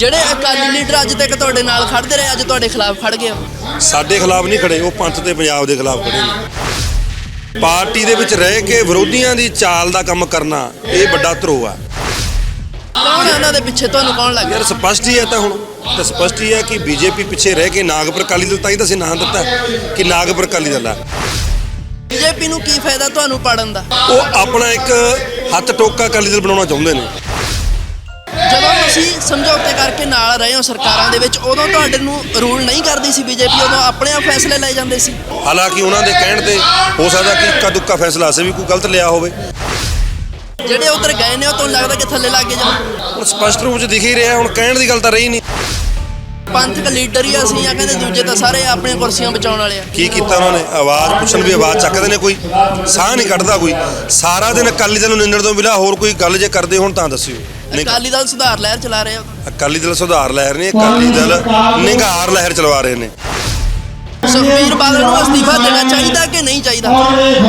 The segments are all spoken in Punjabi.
ਜਿਹੜੇ ਅਕਾਲੀ ਲੀਡਰ ਅੱਜ ਤੱਕ ਤੁਹਾਡੇ ਨਾਲ ਖੜਦੇ ਰਹੇ ਅੱਜ ਤੁਹਾਡੇ ਖਿਲਾਫ ਖੜ ਗਏ। ਸਾਡੇ ਖਿਲਾਫ ਨਹੀਂ ਖੜੇ ਉਹ ਪੰਥ ਤੇ ਪੰਜਾਬ ਦੇ ਖਿਲਾਫ ਖੜੇ ਨੇ। ਪਾਰਟੀ ਦੇ ਵਿੱਚ ਰਹਿ ਕੇ ਵਿਰੋਧੀਆਂ ਦੀ ਚਾਲ ਦਾ ਕੰਮ ਕਰਨਾ ਇਹ ਵੱਡਾ ਧਰੋ ਆ। ਕੌਣ ਹੈ ਉਹਨਾਂ ਦੇ ਪਿੱਛੇ? ਤੁਹਾਨੂੰ ਕੌਣ ਲੱਗ ਯਾਰ ਸਪਸ਼ਟ ਹੀ ਹੈ ਤਾਂ ਹੁਣ ਤਾਂ ਸਪਸ਼ਟ ਹੀ ਹੈ ਕਿ ਬੀਜੇਪੀ ਪਿੱਛੇ ਰਹਿ ਕੇ ਨਾਗਪੁਰ ਅਕਾਲੀ ਦਲ ਤਾਂ ਹੀ ਤਾਂ ਅਸੀਂ ਨਾਂ ਦਿੱਤਾ ਕਿ ਨਾਗਪੁਰ ਅਕਾਲੀ ਦਲ ਆ। ਬੀਜੇਪੀ ਨੂੰ ਕੀ ਫਾਇਦਾ ਤੁਹਾਨੂੰ ਪੜਨ ਦਾ? ਉਹ ਆਪਣਾ ਇੱਕ ਹੱਥ ਟੋਕਾ ਅਕਾਲੀ ਦਲ ਬਣਾਉਣਾ ਚਾਹੁੰਦੇ ਨੇ। ਜਦੋਂ ਤੁਸੀਂ ਸਮਝੌਤੇ ਕਰਕੇ ਨਾਲ ਰਹੇ ਹੋ ਸਰਕਾਰਾਂ ਦੇ ਵਿੱਚ ਉਦੋਂ ਤੁਹਾਡੇ ਨੂੰ ਰੂਲ ਨਹੀਂ ਕਰਦੀ ਸੀ ਬੀਜੇਪੀ ਉਦੋਂ ਆਪਣੇ ਆਪ ਫੈਸਲੇ ਲੈ ਜਾਂਦੇ ਸੀ? ਹਾਲਾਂਕਿ ਉਹਨਾਂ ਦੇ ਕਹਿਣ ਤੇ ਹੋ ਸਕਦਾ ਕਿ ਇੱਕਾ ਦੁੱਕਾ ਫੈਸਲਾ ਅਸੀਂ ਵੀ ਕੋਈ ਗਲਤ ਲਿਆ ਹੋਵੇ। ਜਿਹੜੇ ਉਧਰ ਗਏ ਨੇ ਉਹ ਤੁਹਾਨੂੰ ਲੱਗਦਾ ਕਿ ਥੱਲੇ ਲੱਗ ਗਏ ਜਾਣ ਹੁਣ ਸਪਸ਼ਟ ਰੂਪ 'ਚ ਦਿਖ ਹੀ ਰਿਹਾ ਹੁਣ ਕਹਿਣ ਦੀ ਗੱਲ ਤਾਂ ਰਹੀ ਨਹੀਂ। ਪੰਥਕ ਲੀਡਰ ਹੀ ਅਸੀਂ ਆ ਕਹਿੰਦੇ ਦੂਜੇ ਤਾਂ ਸਾਰੇ ਆਪਣੀਆਂ ਕੁਰਸੀਆਂ ਬਚਾਉਣ ਵਾਲੇ ਆ। ਕੀ ਕੀਤਾ ਉਹਨਾਂ ਨੇ? ਆਵਾਜ਼ ਪੁੱਛਣ ਵੀ ਆਵਾਜ਼ ਚੱਕਦੇ ਨੇ ਕੋਈ ਸਾਹ ਨਹੀਂ ਕੱਢਦਾ ਕੋਈ। ਸਾਰਾ ਦਿਨ ਅਕਾਲੀ ਦਲ ਨੂੰ ਨਿੰਦਣ ਤੋਂ ਬਿਲਾ ਹੋਰ ਕੋਈ ਗੱਲ ਜੇ ਕਰਦੇ ਹੁਣ ਤਾਂ ਦੱਸਿਓ। ਅਕਾਲੀ ਦਲ ਸੁਧਾਰ ਲਹਿਰ ਚਲਾ ਰਹੇ ਆ। ਅਕਾਲੀ ਦਲ ਸੁਧਾਰ ਲਹਿਰ ਨੇ ਅਕਾਲੀ ਦਲ ਨਿਗਾਰ ਲਹਿਰ ਚਲਵਾ ਰਹੇ ਨੇ। ਸੁਖਬੀਰ ਬਾਦਲ ਨੂੰ ਅਸਤੀਫਾ ਦੇਣਾ ਚਾਹੀਦਾ ਕਿ ਨਹੀਂ ਚਾਹੀਦਾ?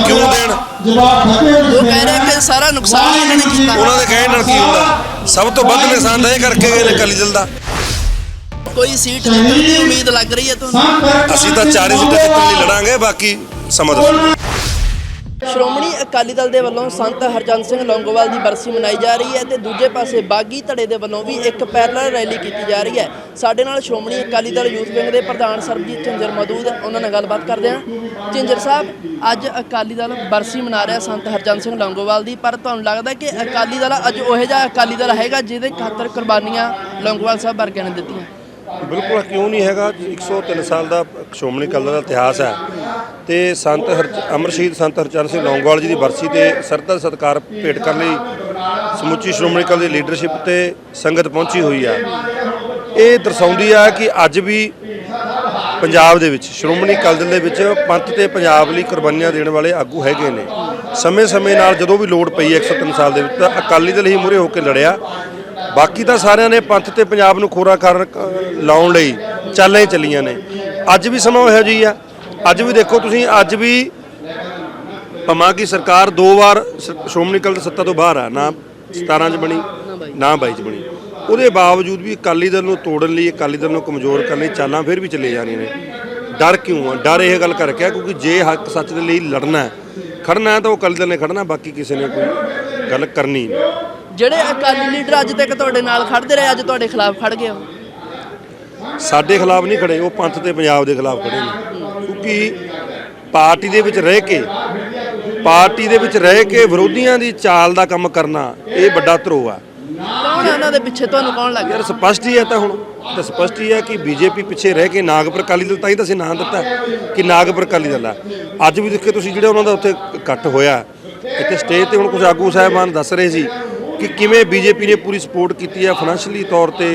ਕਿਉਂ ਦੇਣ? ਉਹ ਕਹਿ ਰਹੇ ਕਿ ਸਾਰਾ ਨੁਕਸਾਨ ਇਹਨਾਂ ਨੇ ਕੀਤਾ। ਉਹਨਾਂ ਦੇ ਕਹਿਣ ਨਾਲ ਕੀ ਹੁੰਦਾ? ਸਭ ਤੋਂ ਵੱਧ ਨੁਕਸਾਨ ਤਾਂ ਇਹ ਕਰਕੇ ਗਏ ਨੇ ਅਕਾਲੀ ਦਲ ਦਾ। ਕੋਈ ਸੀਟ ਜਿੱਤਣ ਦੀ ਉਮੀਦ ਲੱਗ ਰਹੀ ਹੈ ਤੁਹਾਨੂੰ? ਅਸੀਂ ਤਾਂ ਚਾਰੇ ਸੀਟਾਂ ਜਿੱਤਣ ਲਈ ਲੜਾਂਗੇ ਬਾਕੀ ਸਮਾਂ ਦੱਸੋ ਸ਼੍ਰੋਮਣੀ ਅਕਾਲੀ ਦਲ ਦੇ ਵੱਲੋਂ ਸੰਤ ਹਰਚੰਦ ਸਿੰਘ ਲੌਂਗੋਵਾਲ ਦੀ ਬਰਸੀ ਮਨਾਈ ਜਾ ਰਹੀ ਹੈ ਤੇ ਦੂਜੇ ਪਾਸੇ ਬਾਗੀ ਧੜੇ ਦੇ ਵੱਲੋਂ ਵੀ ਇੱਕ ਪੈਰਲਲ ਰੈਲੀ ਕੀਤੀ ਜਾ ਰਹੀ ਹੈ। ਸਾਡੇ ਨਾਲ ਸ਼੍ਰੋਮਣੀ ਅਕਾਲੀ ਦਲ ਯੂਥ ਵਿੰਗ ਦੇ ਪ੍ਰਧਾਨ ਸਰਬਜੀਤ ਝਿੰਜਰ ਮੌਜੂਦ ਹੈ। ਉਹਨਾਂ ਨਾਲ ਗੱਲਬਾਤ ਕਰਦੇ ਹਾਂ। ਝਿੰਜਰ ਸਾਹਿਬ, ਅੱਜ ਅਕਾਲੀ ਦਲ ਬਰਸੀ ਮਨਾ ਰਿਹਾ ਸੰਤ ਹਰਚੰਦ ਸਿੰਘ ਲੌਂਗੋਵਾਲ ਦੀ, ਪਰ ਤੁਹਾਨੂੰ ਲੱਗਦਾ ਕਿ ਅਕਾਲੀ ਦਲ ਅੱਜ ਉਹੋ ਜਿਹਾ ਅਕਾਲੀ ਦਲ ਹੈਗਾ ਜਿਹਦੇ ਖਾਤਰ ਕੁਰਬਾਨੀਆਂ ਲੌਂਗੋਵਾਲ ਸਾਹਿਬ ਵਰਗਿਆਂ ਨੇ ਦਿੱਤੀਆਂ? ਬਿਲਕੁਲ ਕਿਉਂ ਨਹੀਂ ਹੈਗਾ? 103 ਸਾਲ ਦਾ ਸ਼੍ਰੋਮਣੀ ਅਕਾਲੀ ਦਲ ਦਾ ਇਤਿਹਾਸ ਹੈ ਤੇ ਸੰਤ ਹਰ ਅਮਰ ਸੰਤ ਹਰਚਰਨ ਸਿੰਘ ਲੌਂਗਵਾਲ ਜੀ ਦੀ ਬਰਸੀ ਤੇ ਸਰਦਾ ਸਤਕਾਰ ਭੇਟ ਕਰਨ ਲਈ ਸਮੁੱਚੀ ਸ਼੍ਰੋਮਣੀ ਅਕਾਲੀ ਦੀ ਲੀਡਰਸ਼ਿਪ ਤੇ ਸੰਗਤ ਪਹੁੰਚੀ ਹੋਈ ਆ ਇਹ ਦਰਸਾਉਂਦੀ ਆ ਕਿ ਅੱਜ ਵੀ ਪੰਜਾਬ ਦੇ ਵਿੱਚ, ਸ਼੍ਰੋਮਣੀ ਅਕਾਲੀ ਦਲ ਦੇ ਵਿੱਚ ਪੰਥ ਤੇ ਪੰਜਾਬ ਲਈ ਕੁਰਬਾਨੀਆਂ ਦੇਣ ਵਾਲੇ ਆਗੂ ਹੈਗੇ ਨੇ। ਸਮੇਂ-ਸਮੇਂ ਨਾਲ ਜਦੋਂ ਵੀ ਲੋੜ ਪਈ ਹੈ 103 ਸਾਲ ਦੇ ਵਿੱਚ ਤਾਂ ਅਕਾਲੀ ਦਲ ਹੀ ਮੂਹਰੇ ਹੋ ਕੇ ਲੜਿਆ। ਬਾਕੀ ਤਾਂ ਸਾਰਿਆਂ ਨੇ ਪੰਥ ਤੇ ਪੰਜਾਬ ਨੂੰ ਖੋਰਾ ਕਰਨ ਲਾਉਣ ਲਈ ਚਾਲਾਂ ਹੀ ਚੱਲੀਆਂ ਨੇ। ਅੱਜ ਵੀ ਸਮਾਂ ਇਹੋ ਜਿਹੀ ਆ। ਅੱਜ ਵੀ ਦੇਖੋ ਤੁਸੀਂ, ਅੱਜ ਵੀ ਭਮਾ ਕੀ ਸਰਕਾਰ ਦੋ ਵਾਰ ਸ਼੍ਰੋਮਣੀ ਅਕਾਲੀ ਸੱਤਾ ਤੋਂ ਬਾਹਰ ਆ। ਨਾ 17 ਚ ਬਣੀ, ਨਾ 22 ਚ ਬਣੀ। ਉਹਦੇ ਬਾਵਜੂਦ ਵੀ ਅਕਾਲੀ ਦਲ ਨੂੰ ਤੋੜਨ ਲਈ, ਅਕਾਲੀ ਦਲ ਨੂੰ ਕਮਜ਼ੋਰ ਕਰਨ ਲਈ ਚਾਲਾਂ ਫਿਰ ਵੀ ਚੱਲੇ ਜਾਣੀਆਂ ਨੇ। ਡਰ ਕਿਉਂ ਆ? ਡਰ ਇਹ ਗੱਲ ਕਰਕੇ ਆ, ਕਿਉਂਕਿ ਜੇ ਹੱਕ ਸੱਚ ਦੇ ਲਈ ਲੜਨਾ ਹੈ, ਖੜਨਾ ਹੈ ਤਾਂ ਉਹ ਅਕਾਲੀ ਦਲ ਨੇ ਖੜਨਾ, ਬਾਕੀ ਕਿਸੇ ਨੇ ਕੋਈ ਗੱਲ ਕਰਨੀ ਨਹੀਂ। ਜਿਹੜੇ ਅਕਾਲੀ ਲੀਡਰ ਅੱਜ ਤੱਕ ਤੁਹਾਡੇ ਨਾਲ ਖੜਦੇ ਰਹੇ ਅੱਜ ਤੁਹਾਡੇ ਖਿਲਾਫ ਖੜ ਗਏ ਉਹ। ਸਾਡੇ ਖਿਲਾਫ ਨਹੀਂ ਖੜੇ ਉਹ ਪੰਥ ਤੇ ਪੰਜਾਬ ਦੇ ਖਿਲਾਫ ਖੜੇ ਨੇ। ਕਿਉਂਕਿ ਪਾਰਟੀ ਦੇ ਵਿੱਚ ਰਹਿ ਕੇ ਪਾਰਟੀ ਦੇ ਵਿੱਚ ਰਹਿ ਕੇ ਵਿਰੋਧੀਆਂ ਦੀ ਚਾਲ ਦਾ ਕੰਮ ਕਰਨਾ ਇਹ ਵੱਡਾ ਧਰੋ ਆ। ਕੌਣ ਹੈ ਉਹਨਾਂ ਦੇ ਪਿੱਛੇ? ਤੁਹਾਨੂੰ ਕੌਣ ਲੱਗ ਯਾਰ ਸਪਸ਼ਟ ਹੀ ਹੈ ਤਾਂ ਹੁਣ ਤਾਂ ਸਪਸ਼ਟ ਹੀ ਹੈ ਕਿ ਬੀਜੇਪੀ ਪਿੱਛੇ ਰਹਿ ਕੇ ਨਾਗਪੁਰ ਅਕਾਲੀ ਦਲ ਤਾਂ ਹੀ ਤਾਂ ਅਸੀਂ ਨਾਂ ਦਿੱਤਾ ਕਿ ਨਾਗਪੁਰ ਅਕਾਲੀ ਦਲ ਆ। ਅੱਜ ਵੀ ਦੇਖੇ ਤੁਸੀਂ ਜਿਹੜੇ ਉਹਨਾਂ ਦਾ ਉੱਥੇ ਇਕੱਠ ਹੋਇਆ ਇੱਥੇ ਸਟੇਜ ਤੇ ਹੁਣ ਕੁਝ ਆਗੂ ਸਾਹਿਬਾਨ ਦੱਸ ਰਹੇ ਸੀ ਕਿ ਕਿਵੇਂ ਬੀਜੇਪੀ ਨੇ ਪੂਰੀ ਸਪੋਰਟ ਕੀਤੀ ਹੈ ਫਾਈਨੈਂਸ਼ੀਅਲੀ ਤੌਰ ਤੇ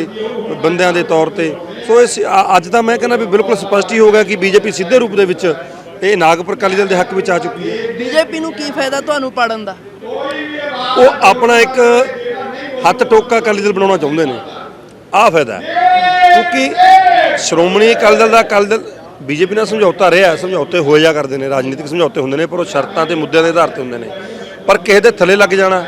ਬੰਦਿਆਂ ਦੇ ਤੌਰ ਤੇ। ਸੋ ਇਸ ਅੱਜ ਤਾਂ ਮੈਂ ਕਹਿੰਦਾ ਵੀ ਬਿਲਕੁਲ ਸਪਸ਼ਟ ਹੀ ਹੋ ਗਿਆ ਕਿ ਬੀਜੇਪੀ ਸਿੱਧੇ ਰੂਪ ਦੇ ਵਿੱਚ ਇਹ ਨਾਗਪੁਰ ਅਕਾਲੀ ਦਲ ਦੇ ਹੱਕ ਵਿੱਚ ਆ ਚੁੱਕੀ ਹੈ। ਬੀਜੇਪੀ ਨੂੰ ਕੀ ਫਾਇਦਾ ਤੁਹਾਨੂੰ ਪੜਨ ਦਾ? ਉਹ ਆਪਣਾ ਇੱਕ ਹੱਥ ਟੋਕਾ ਅਕਾਲੀ ਦਲ ਬਣਾਉਣਾ ਚਾਹੁੰਦੇ ਨੇ। ਆਹ ਫਾਇਦਾ। ਕਿਉਂਕਿ ਸ਼੍ਰੋਮਣੀ ਅਕਾਲੀ ਦਲ ਦਾ ਅਕਾਲੀ ਦਲ ਬੀਜੇਪੀ ਨਾਲ ਸਮਝੌਤਾ ਰਿਹਾ ਸਮਝੌਤੇ ਜਾ ਕਰਦੇ ਨੇ ਰਾਜਨੀਤਿਕ ਸਮਝੌਤੇ ਹੁੰਦੇ ਨੇ ਪਰ ਉਹ ਸ਼ਰਤਾਂ ਤੇ ਮੁੱਦਿਆਂ ਦੇ ਆਧਾਰ ਤੇ ਹੁੰਦੇ ਨੇ। ਪਰ ਕਿਸੇ ਦੇ ਥੱਲੇ ਲੱਗ ਜਾਣਾ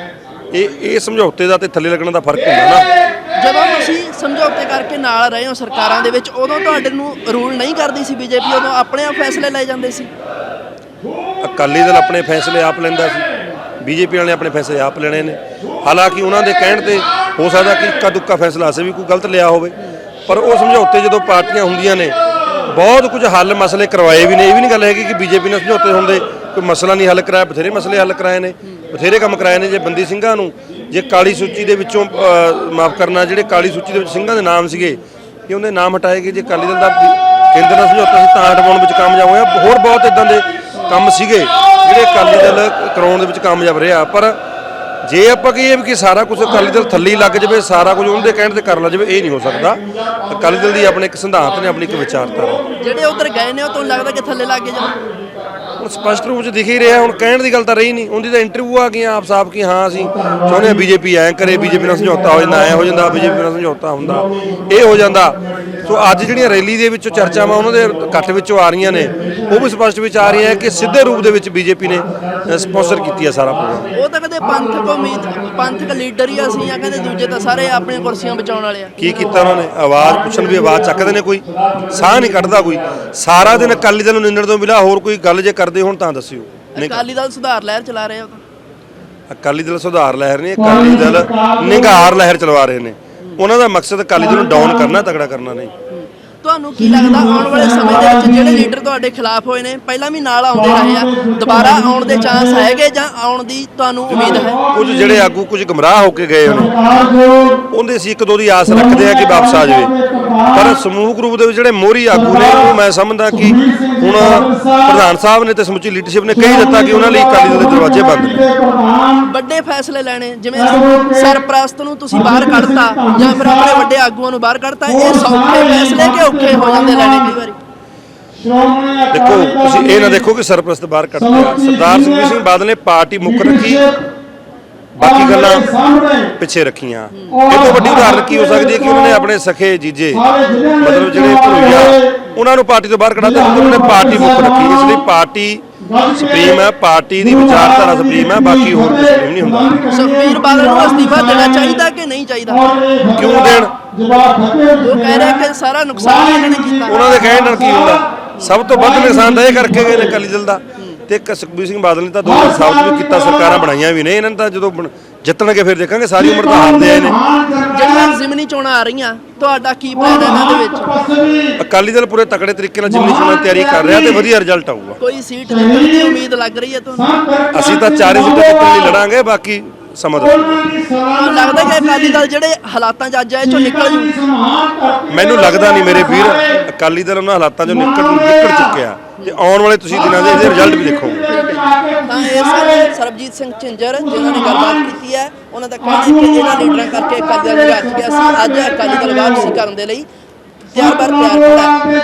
ਇਹ ਇਹ ਸਮਝੌਤੇ ਦਾ ਤੇ ਥੱਲੇ ਲੱਗਣ ਦਾ ਫ਼ਰਕ ਹੁੰਦਾ ਨਾ। ਜਦੋਂ ਤੁਸੀਂ ਸਮਝੌਤੇ ਕਰਕੇ ਨਾਲ ਰਹੇ ਹੋ ਸਰਕਾਰਾਂ ਦੇ ਵਿੱਚ ਉਦੋਂ ਤੁਹਾਡੇ ਨੂੰ ਰੂਲ ਨਹੀਂ ਕਰਦੀ ਸੀ ਬੀਜੇਪੀ ਉਦੋਂ ਆਪਣੇ ਆਪ ਫੈਸਲੇ ਲੈ ਜਾਂਦੇ ਸੀ? ਅਕਾਲੀ ਦਲ ਆਪਣੇ ਫੈਸਲੇ ਆਪ ਲੈਂਦਾ ਸੀ ਬੀਜੇਪੀ ਵਾਲੇ ਆਪਣੇ ਫੈਸਲੇ ਆਪ ਲੈਣੇ ਨੇ। ਹਾਲਾਂਕਿ ਉਹਨਾਂ ਦੇ ਕਹਿਣ ਤੇ ਹੋ ਸਕਦਾ ਕਿ ਇੱਕਾ ਦੁੱਕਾ ਫੈਸਲਾ ਅਸੀਂ ਵੀ ਕੋਈ ਗਲਤ ਲਿਆ ਹੋਵੇ ਪਰ ਉਹ ਸਮਝੌਤੇ ਜਦੋਂ ਪਾਰਟੀਆਂ ਹੁੰਦੀਆਂ ਨੇ ਬਹੁਤ ਕੁਝ ਹੱਲ ਮਸਲੇ ਕਰਵਾਏ ਵੀ ਨੇ। ਇਹ ਵੀ ਨਹੀਂ ਗੱਲ ਹੈਗੀ ਕਿ ਬੀਜੇਪੀ ਨਾਲ ਸਮਝੌਤੇ ਹੁੰਦੇ ਕੋਈ ਮਸਲਾ ਨਹੀਂ ਹੱਲ ਕਰਾਇਆ, ਬਥੇਰੇ ਮਸਲੇ ਹੱਲ ਕਰਾਏ ਨੇ, ਬਥੇਰੇ ਕੰਮ ਕਰਾਏ ਨੇ ਜੇ ਬੰਦੀ ਸਿੰਘਾਂ ਨੂੰ, ਜੇ ਕਾਲੀ ਸੂਚੀ ਦੇ ਵਿੱਚੋਂ ਮਾਫ ਕਰਨਾ, ਜਿਹੜੇ ਕਾਲੀ ਸੂਚੀ ਦੇ ਵਿੱਚ ਸਿੰਘਾਂ ਦੇ ਨਾਮ ਸੀਗੇ, ਕਿ ਉਹਦੇ ਨਾਮ ਹਟਾਏ ਗਏ ਜੇ ਅਕਾਲੀ ਦਲ ਦਾ ਕੇਂਦਰ ਨਾਲ ਸਮਝੌਤਾ ਸੀ ਤਾਂ ਹਟਾਉਣ ਵਿੱਚ ਕਾਮਯਾਬ ਹੋਇਆ, ਹੋਰ ਬਹੁਤ ਇਦਾਂ ਦੇ ਕੰਮ ਸੀਗੇ, ਜਿਹੜੇ ਅਕਾਲੀ ਦਲ ਕਰਾਉਣ ਦੇ ਵਿੱਚ ਕਾਮਯਾਬ ਰਿਹਾ, ਪਰ ਜੇ ਆਪਾਂ ਕਹੀਏ ਵੀ ਕਿ ਸਾਰਾ ਕੁਝ ਅਕਾਲੀ ਦਲ ਥੱਲੇ ਹੀ ਲੱਗ ਜਾਵੇ, ਸਾਰਾ ਕੁਝ ਉਹਨਾਂ ਦੇ ਕਹਿਣ ਤੇ ਕਰ ਲਾ ਜਾਵੇ, ਇਹ ਨਹੀਂ ਹੋ ਸਕਦਾ। ਅਕਾਲੀ ਦਲ ਦੀ ਆਪਣੇ ਇੱਕ ਸਿਧਾਂਤ ਨੇ, ਆਪਣੀ ਇੱਕ ਵਿਚਾਰਧਾਰਾ। ਜਿਹੜੇ ਉਧਰ ਗਏ ਨੇ, ਉਹ ਤੁਹਾਨੂੰ ਲੱਗਦਾ ਕਿ ਥੱਲੇ ਲੱਗ ਗਏ ਜਾਣ ਹੁਣ ਸਪਸ਼ਟ ਰੂਪ 'ਚ ਦਿਖ ਹੀ ਰਿਹਾ ਹੁਣ ਕਹਿਣ ਦੀ ਗੱਲ ਤਾਂ ਰਹੀ ਨਹੀਂ। ਉਹਦੀ ਤਾਂ ਇੰਟਰਵਿਊ ਆ ਗਈਆਂ ਆਪ ਸਾਫ਼ ਕਿ ਹਾਂ ਅਸੀਂ ਚਾਹੁੰਦੇ ਹਾਂ ਬੀਜੇਪੀ ਐਂ ਕਰੇ ਬੀਜੇਪੀ ਨਾਲ ਸਮਝੌਤਾ ਹੋ ਜਾਂਦਾ ਐ ਹੋ ਜਾਂਦਾ ਬੀਜੇਪੀ ਨਾਲ ਸਮਝੌਤਾ ਹੁੰਦਾ ਇਹ ਹੋ ਜਾਂਦਾ। ਸੋ ਅੱਜ ਜਿਹੜੀਆਂ ਰੈਲੀ ਦੇ ਵਿੱਚੋਂ ਚਰਚਾਵਾਂ ਉਹਨਾਂ ਦੇ ਇਕੱਠ ਵਿੱਚੋਂ ਆ ਰਹੀਆਂ ਨੇ ਉਹ ਵੀ ਸਪਸ਼ਟ ਵਿੱਚ ਆ ਰਹੀਆਂ ਕਿ ਸਿੱਧੇ ਰੂਪ ਦੇ ਵਿੱਚ ਬੀਜੇਪੀ ਨੇ ਸਪਾਂਸਰ ਕੀਤੀ ਹੈ ਸਾਰਾ ਪ੍ਰੋਗਰਾਮ। ਉਹ ਤਾਂ ਕਦੇ ਪੰਥਕ ਉਮੀਦ ਪੰਥਕ ਲੀਡਰ ਹੀ ਅਸੀਂ ਆ ਕਹਿੰਦੇ ਦੂਜੇ ਤਾਂ ਸਾਰੇ ਆਪਣੀਆਂ ਕੁਰਸੀਆਂ ਬਚਾਉਣ ਵਾਲੇ ਆ। ਕੀ ਕੀਤਾ ਉਹਨਾਂ ਨੇ? ਆਵਾਜ਼ ਪੁੱਛਣ ਵੀ ਆਵਾਜ਼ ਚੱਕਦੇ ਨੇ ਕੋਈ ਸਾਹ ਨਹੀਂ ਕੱਢਦਾ ਕੋਈ। ਸਾਰਾ ਦਿਨ ਅਕਾਲੀ ਦਲ ਨੂੰ ਨਿੰਦਣ ਤੋਂ ਬਿਲਾ ਹੋਰ ਕੋਈ ਗੱਲ ਜੇ ਕਰਦੇ ਹੋਣ ਤਾਂ ਦੱਸਿਓ। ਨਹੀਂ ਅਕਾਲੀ ਦਲ ਸੁਧਾਰ ਲਹਿਰ ਚਲਾ ਰਹੇ ਆ ਉਹ ਤਾਂ। ਅਕਾਲੀ ਦਲ ਸੁਧਾਰ ਲਹਿਰ ਨਹੀਂ ਅਕਾਲੀ ਦਲ ਨਿਗਾਰ ਲਹਿਰ ਚਲਵਾ ਰਹੇ ਨੇ। ਉਹਨਾਂ ਦਾ ਮਕਸਦ ਅਕਾਲੀ ਦਲ ਨੂੰ ਡਾਊਨ ਕਰਨਾ ਤਗੜਾ ਕਰਨਾ ਨਹੀਂ। ਤੁਹਾਨੂੰ ਕੀ ਲੱਗਦਾ? ਆਉਣ ਵਾਲੇ ਸਮੇਂ ਦੇ ਵਿੱਚ ਜਿਹੜੇ ਲੀਡਰ ਤੁਹਾਡੇ ਖਿਲਾਫ ਹੋਏ ਨੇ ਪਹਿਲਾਂ ਵੀ ਨਾਲ ਆਉਂਦੇ ਰਹੇ ਆ ਦੁਬਾਰਾ ਆਉਣ ਦੇ ਚਾਂਸ ਹੈਗੇ ਜਾਂ ਆਉਣ ਦੀ ਤੁਹਾਨੂੰ ਉਮੀਦ ਹੈ? ਕੁਝ ਜਿਹੜੇ ਆਗੂ ਕੁਝ ਗਮਰਾਹ ਹੋ ਕੇ ਗਏ ਨੇ ਉਹਦੇ ਅਸੀਂ ਇੱਕ ਦੋ ਦੀ ਆਸ ਰੱਖਦੇ ਆ ਕਿ ਵਾਪਸ ਆ ਜਾਵੇ। ਪਰ ਸਮੂਹ ਗਰੁੱਪ ਦੇ ਵਿੱਚ ਜਿਹੜੇ ਮੋਹਰੀ ਆਗੂ ਨੇ ਉਹ ਮੈਂ ਸਮਝਦਾ ਕਿ ਹੁਣ ਪ੍ਰਧਾਨ ਸਾਹਿਬ ਨੇ ਤੇ ਸਮੁੱਚੀ ਲੀਡਰਸ਼ਿਪ ਨੇ ਕਹੀ ਦਿੱਤਾ ਕਿ ਉਹਨਾਂ ਲਈ ਅਕਾਲੀ ਦਲ ਦੇ ਦਰਵਾਜ਼ੇ ਬੰਦ ਨੇ। ਵੱਡੇ ਫੈਸਲੇ ਲੈਣੇ ਜਿਵੇਂ ਸਰਪ੍ਰਸਤ ਨੂੰ ਤੁਸੀਂ ਬਾਹਰ ਕੱਢਤਾ ਜਾਂ ਫਿਰ ਆਪਣੇ ਵੱਡੇ ਆਗੂਆਂ ਨੂੰ ਬਾਹਰ ਕੱਢਤਾ ਇਹ ਸੌਖੇ ਫੈਸਲੇ ਕਿ ਔਖੇ ਹੋ ਜਾਂਦੇ ਲੈਣੇ ਕਈ ਵਾਰੀ। ਦੇਖੋ ਤੁਸੀਂ ਇਹ ਨਾ ਦੇਖੋ ਕਿ ਸਰਪ੍ਰਸਤ ਬਾਹਰ ਕੱਢਦੇ ਆ ਸਰਦਾਰ ਸੁਖਬੀਰ ਸਿੰਘ ਬਾਦਲ ਨੇ ਪਾਰਟੀ ਮੁੱਖ ਰੱਖੀ। ਬਾਕੀ ਗੱਲਾਂ ਪਿੱਛੇ ਰੱਖੀਆਂ। ਇਹ ਤੋਂ ਵੱਡੀ ਉਦਾਹਰਨ ਕੀ ਹੋ ਸਕਦੀ ਹੈ ਕਿ ਉਹਨਾਂ ਨੇ ਆਪਣੇ ਸਖੇ ਜੀਜੇ ਮਤਲਬ ਜਿਹੜੇ ਭਰੂਈਆ ਉਹਨਾਂ ਨੂੰ ਪਾਰਟੀ ਤੋਂ ਬਾਹਰ ਕੱਢਤਾ ਉਹਨਾਂ ਨੇ ਪਾਰਟੀ ਮੁੱਖ ਰੱਖੀ। ਇਸ ਲਈ ਪਾਰਟੀ ਸੁਪਰੀਮ ਹੈ ਪਾਰਟੀ ਦੀ ਵਿਚਾਰਧਾਰਾ ਸੁਪਰੀਮ ਹੈ ਬਾਕੀ ਹੋਰ ਕੁਝ ਨਹੀਂ ਹੁੰਦਾ। ਸੁਖਬੀਰ ਬਾਦਲ ਨੂੰ ਅਸਤੀਫਾ ਦੇਣਾ ਚਾਹੀਦਾ ਕਿ ਨਹੀਂ ਚਾਹੀਦਾ? ਕਿਉਂ ਦੇਣ? ਉਹ ਕਹਿ ਰਹੇ ਕਿ ਸਾਰਾ ਨੁਕਸਾਨ ਇਹਨਾਂ ਨੇ ਕੀਤਾ। ਉਹਨਾਂ ਦੇ ਕਹਿਣ ਨਾਲ ਕੀ ਹੁੰਦਾ? ਸਭ ਤੋਂ ਵੱਧ ਨੁਕਸਾਨ ਤਾਂ ਇਹ ਕਰਕੇ ਗਏ ਨੇ ਅਕਾਲੀ ਦਲ ਦਾ ਤੇ ਇੱਕ ਸੁਖਬੀਰ ਸਿੰਘ ਬਾਦਲ ਨੇ ਤਾਂ 2007 ਚ ਵੀ ਕੀਤਾ ਸਰਕਾਰਾਂ ਬਣਾਈਆਂ ਵੀ ਨੇ। ਇਹਨਾਂ ਨੇ ਤਾਂ ਜਦੋਂ ਜਿੱਤਣਗੇ ਫਿਰ ਦੇਖਾਂਗੇ ਸਾਰੀ ਉਮਰ ਤਾਂ ਹਾਰਦੇ ਆਏ ਨੇ। ਜਿਹੜੀਆਂ ਜ਼ਿਮਨੀ ਚੋਣਾਂ ਆ ਰਹੀਆਂ ਤੁਹਾਡਾ ਕੀ ਪਲਾਨ ਹੈ ਇਹਨਾਂ ਦੇ ਵਿੱਚ? ਅਕਾਲੀ ਦਲ ਪੂਰੇ ਤਕੜੇ ਤਰੀਕੇ ਨਾਲ ਜਿਮਨੀ ਚੋਣਾਂ ਦੀ ਤਿਆਰੀ ਕਰ ਰਿਹਾ ਤੇ ਵਧੀਆ ਰਿਜ਼ਲਟ ਆਊਗਾ। ਕੋਈ ਸੀਟ ਦੀ ਉਮੀਦ ਲੱਗ ਰਹੀ ਹੈ ਤੁਹਾਨੂੰ? ਅਸੀਂ ਤਾਂ ਚਾਰੇ ਸੀਟਾਂ ਜਿੱਤਣ ਲਈ ਲੜਾਂਗੇ ਬਾਕੀ ਸਮਾਂ ਦੱਸੋ ਤੁਹਾਨੂੰ ਲੱਗਦਾ ਕਿ ਅਕਾਲੀ ਦਲ ਜਿਹੜੇ ਹਾਲਾਤਾਂ 'ਚ ਅੱਜ ਆਏ ਚੋਂ ਨਿਕਲ ਜੂ ਮੈਨੂੰ ਲੱਗਦਾ ਨਹੀਂ ਮੇਰੇ ਵੀਰ ਅਕਾਲੀ ਦਲ ਉਹਨਾਂ ਹਾਲਾਤਾਂ ਚੋਂ ਨਿਕਲ ਨਿਕਲ ਚੁੱਕਿਆ। ਤੇ ਆਉਣ ਵਾਲੇ ਤੁਸੀਂ ਦਿਨਾਂ ਦੇ ਇਹਦੇ ਰਿਜ਼ਲਟ ਵੀ ਦੇਖੋਗੇ ਤਾਂ ਇਹ ਸਨ ਸਰਬਜੀਤ ਸਿੰਘ ਝਿੰਜਰ ਜਿਨ੍ਹਾਂ ਨੇ ਗੱਲਬਾਤ ਕੀਤੀ ਹੈ ਉਹਨਾਂ ਦਾ ਕਹਿਣਾ ਹੈ ਕਿ ਇਹਨਾਂ ਲੀਡਰਾਂ ਕਰਕੇ ਅਕਾਲੀ ਦਲ ਵਿਗੜ ਗਿਆ ਸੀ। ਅੱਜ ਅਕਾਲੀ ਦਲ ਵਾਪਸੀ ਕਰਨ ਦੇ ਲਈ ਤਿਆਰ ਬਰ ਤਿਆਰ ਖੜਾ